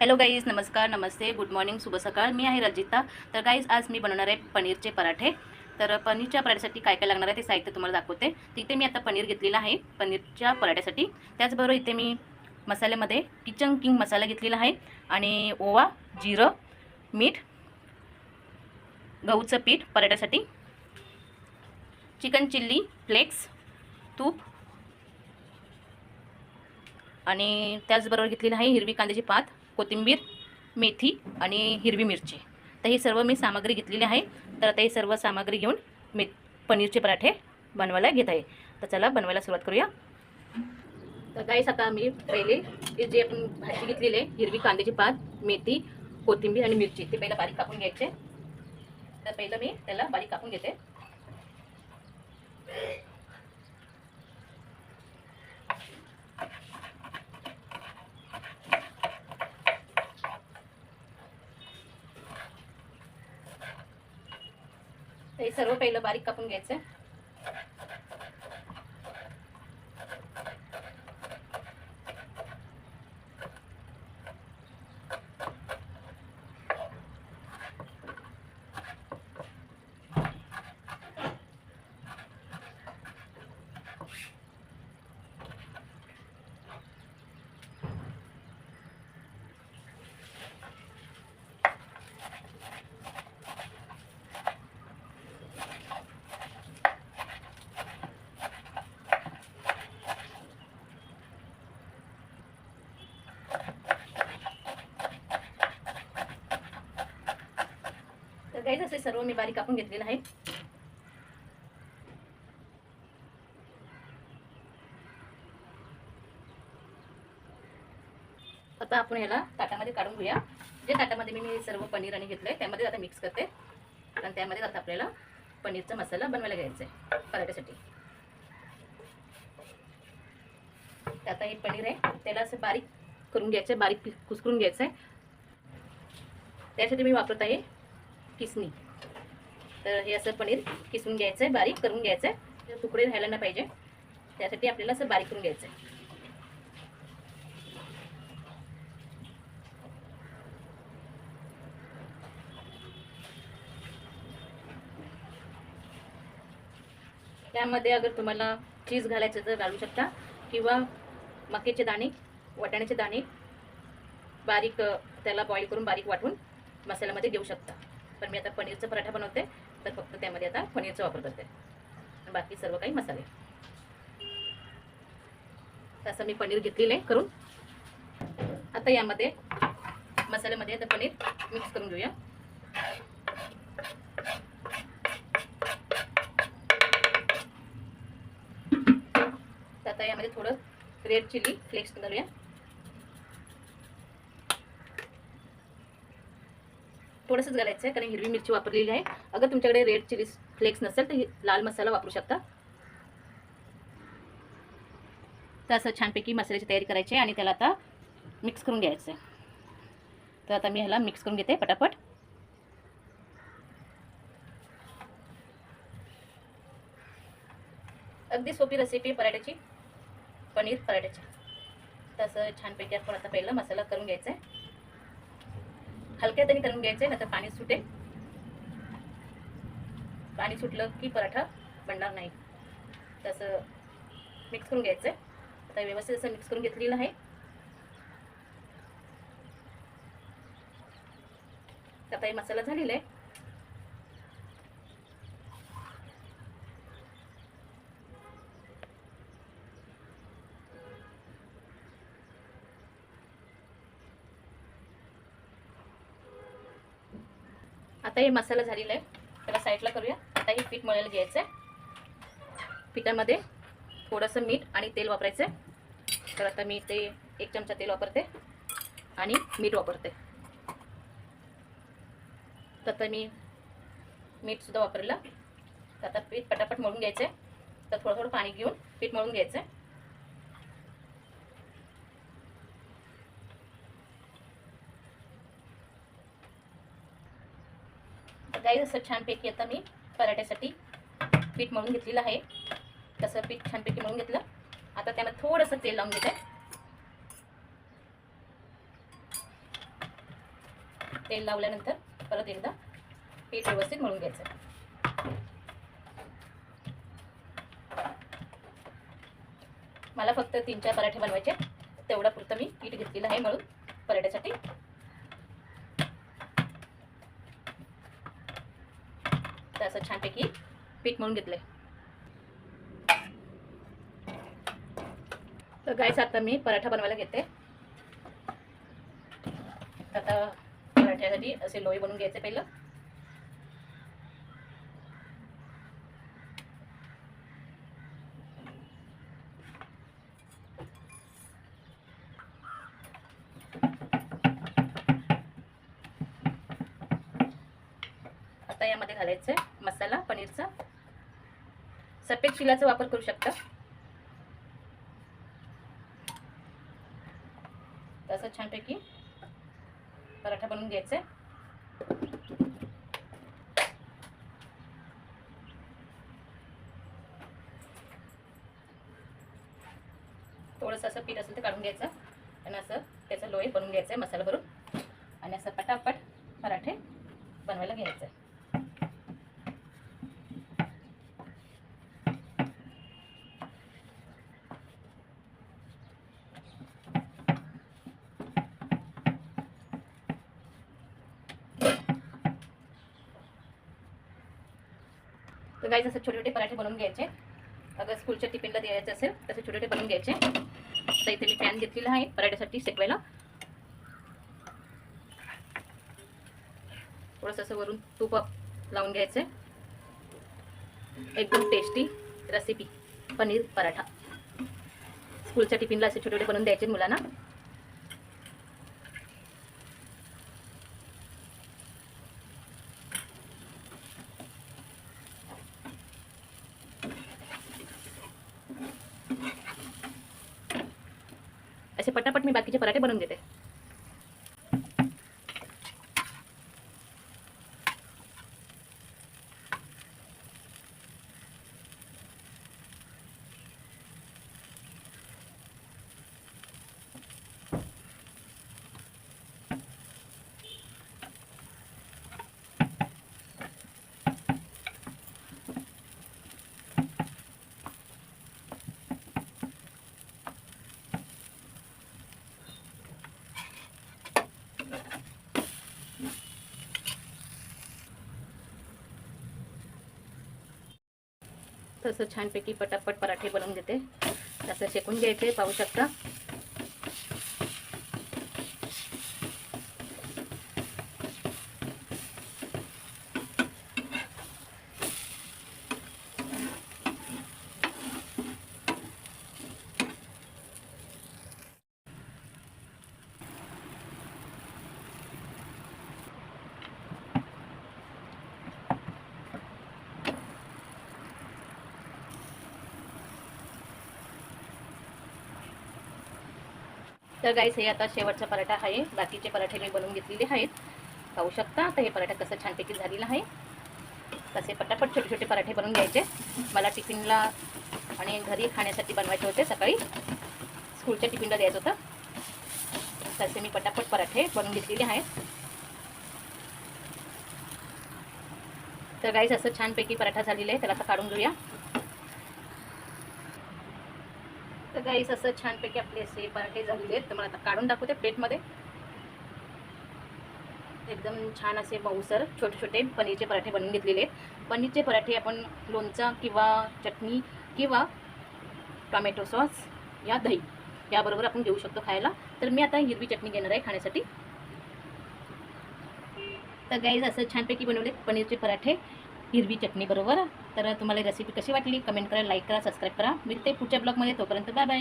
Hello guys नमस्कार नमस्ते. Good morning शुभ सकाळ. मी आहे रजिता. तर गाईज आज मी बनवणार आहे पनीरचे पराठे. तर पनीरच्या पराठ्यासाठी काय काय लागणार आहे ते साहित्य तुम्हाला दाखवते. तिथे मी आता पनीर घेतलेलं आहे पनीरच्या पराठ्यासाठी. त्याचबरोबर इथे मी मसाल्यामध्ये किचन किंग मसाला घेतलेला आहे आणि ओवा जिरं मीठ गहूचं पीठ पराठ्यासाठी. चिकन चिल्ली फ्लेक्स तूप. आणि त्याचबरोबर घेतलेलं आहे हिरवी कांद्याची पात. कोथिंबीर मेथी आणि हिरवी मिरची. तर ही सर्व मी सामग्री घेतलेली आहे. तर आता ही सर्व सामग्री घेऊन मी पनीरचे पराठे बनवायला घेत आहे. तर चला बनवायला सुरुवात करूया. तर काहीच आता मी पहिले हे जे आपण भाजी घेतलेली आहे हिरवी कांद्याची पात मेथी कोथिंबीर आणि मिरची ते पहिलं बारीक कापून घ्यायचे. तर पहिलं मी त्याला बारीक कापून घेते. सर्व पहिलं बारीक कापून घ्यायचं तर गाईज असे सर्व मी बारीक कापून घेतलेलं आहे. आता आपण याला ताटामध्ये काढून घेऊया. जे ताटामध्ये मी मी सर्व पनीर आणि घेतलंय त्यामध्ये आता मिक्स करते. आणि त्यामध्ये आता आपल्याला पनीरचा मसाला बनवायला घ्यायचा आहे पराठ्यासाठी आता हे पनीर आहे त्याला असं बारीक करून घ्यायचं आहे बारीक कुसकरून घ्यायचं आहे त्यासाठी मी वापरत आहे किसणी तर हे असं पनीर किसून घ्यायचं आहे बारीक करून घ्यायचं आहे तुकडे राहायला नाही पाहिजे. त्यासाठी आपल्याला असं बारीक करून घ्यायचं आहे त्यामध्ये अगर तुम्हाला चीज घालायचं तर घालू शकता. किंवा मक्याचे दाणे वाटाण्याचे दाणे बारीक त्याला बॉईल करून बारीक वाटून मसाल्यामध्ये देऊ शकता. पण मी आता पनीरचा पराठा बनवते तर फक्त त्यामध्ये आता पनीरचा वापर करते. बाकी सर्व काही मसाले. तसं मी पनीर घेतलेलं आहे करून. आता यामध्ये मसाल्यामध्ये आता पनीर मिक्स करून घेऊया. आता यामध्ये थोडं रेड चिली फ्लेक्स घालूया थोडंसंच घालायचं आहे कारण हिरवी मिरची वापरलेली आहे. अगर तुमच्याकडे रेड चिली फ्लेक्स नसेल तर लाल मसाला वापरू शकता. तर असं छानपैकी मसाल्याची तयारी करायची आहे आणि त्याला आता मिक्स करून घ्यायचं आहे. तर आता मी ह्याला मिक्स करून घेते पटापट. अगदी सोपी रेसिपी पराठ्याची पनीर पराठ्याची. तसं छानपैकी आपण आता पहिलं मसाला करून घ्यायचा आहे. हलक्या तरी तळून घ्यायचे नाही तर पाणी सुटेल. पाणी सुटलं की पराठा बनणार नाही. तसं मिक्स करून घ्यायचं आहे आता व्यवस्थित असं मिक्स करून घेतलेलं आहे. आता हे मसाला झालेला आहे. आता हे मसाला झालेला आहे. त्याला साईडला करूया. आता हे पीठ मळायला घ्यायचं आहे पिठामध्ये थोडंसं मीठ आणि तेल वापरायचं आहे तर आता मी ते एक चमचा तेल वापरते आणि मीठ वापरते. तर आता मी मीठसुद्धा वापरलं. तर आता पीठ पटापट मळून घ्यायचं आहे तर थोडं थोडं पाणी घेऊन पीठ मळून घ्यायचं आहे काही असं छानपैकी आता मी पराठ्यासाठी पीठ मळून घेतलेलं आहे. तसं पीठ छानपैकी मळून घेतलं. आता त्याला थोडंसं तेल लावून घेत. आहे तेल लावल्यानंतर परत एकदा पीठ व्यवस्थित मळून घ्यायचं. मला फक्त तीन चार पराठे बनवायचे तेवढा पुरतं मी पीठ घेतलेलं आहे मळून पराठ्यासाठी. तर असं छानपैकी पीठ मळून घेतलं तर गायस आता मी पराठा बनवायला घेते. आता पराठ्यासाठी असे लोई बनवून घ्यायचे पहिलं आता यामध्ये घालायचं आहे मसाला पनीरचा. सफेद शिलाचा वापर करू शकता. तसं छानपैकी पराठा बनवून घ्यायचा आहे. थोडंसं असं पीठ असेल तर काढून घ्यायचं. आणि असं त्याचं लोहे बनवून घ्यायचं आहे मसाला भरून. आणि असं पटापट पराठे बनवायला घ्यायचं. आहे तर गाईज असं छोटे छोटे पराठे बनवून घ्यायचे. अगर स्कूलच्या टिफिनला द्यायचं असेल तसे छोटे छोटे बनवून घ्यायचे. तर इथे मी पॅन घेतलेला आहे पराठ्यासाठी सेकवायला थोडंसं असं वरून तूप लावून घ्यायचं. एकदम टेस्टी रेसिपी पनीर पराठा. स्कूलच्या टिफिनला असे छोटे छोटे बनवून द्यायचे मुलांना. असे पटापट मी बाकीचे पराठे बनवून देते. तसं छानपैकी पटापट पराठे बनवून देते. तसं शेकून घ्यायचे पाहू शकता. तर गाईस हे आता शेवटचा पराठा आहे. बाकीचे पराठे मी बनवून घेतलेले आहेत. पाहू शकता. तर हे पराठा कसं छानपैकी झालेला आहे. तसे पटापट छोटे छोटे पराठे बनवून घ्यायचे. मला टिफिनला आणि घरी खाण्यासाठी बनवायचे होते. सकाळी स्कूलच्या टिफिनला द्यायचं होतं. तसे मी पटापट पराठे बनवून घेतलेले आहेत. तर गाईस असं छानपैकी पराठा झालेला आहे त्याला आता काढून घेऊया. तर गाईस असं छानपैकी आपले असे पराठे झालेले आहेत. तर मला आता काढून दाखवते प्लेटमध्ये. एकदम छान असे मऊसर छोटे छोटे पनीरचे पराठे बनवून घेतलेले आहेत. पनीरचे पराठे आपण लोणचा किंवा चटणी किंवा टॉमॅटो सॉस या दही याबरोबर आपण घेऊ शकतो खायला. तर मी आता हिरवी चटणी घेणार आहे खाण्यासाठी. तर गाईज असं छानपैकी बनवले पनीरचे पराठे. हिरवी चटणीबरोबर तर तुम्हाला रेसिपी कशी वाटली? कमेंट करा लाईक करा सबस्क्राईब करा. मी ते पुढच्या ब्लॉगमध्ये तोपर्यंत बाय बाय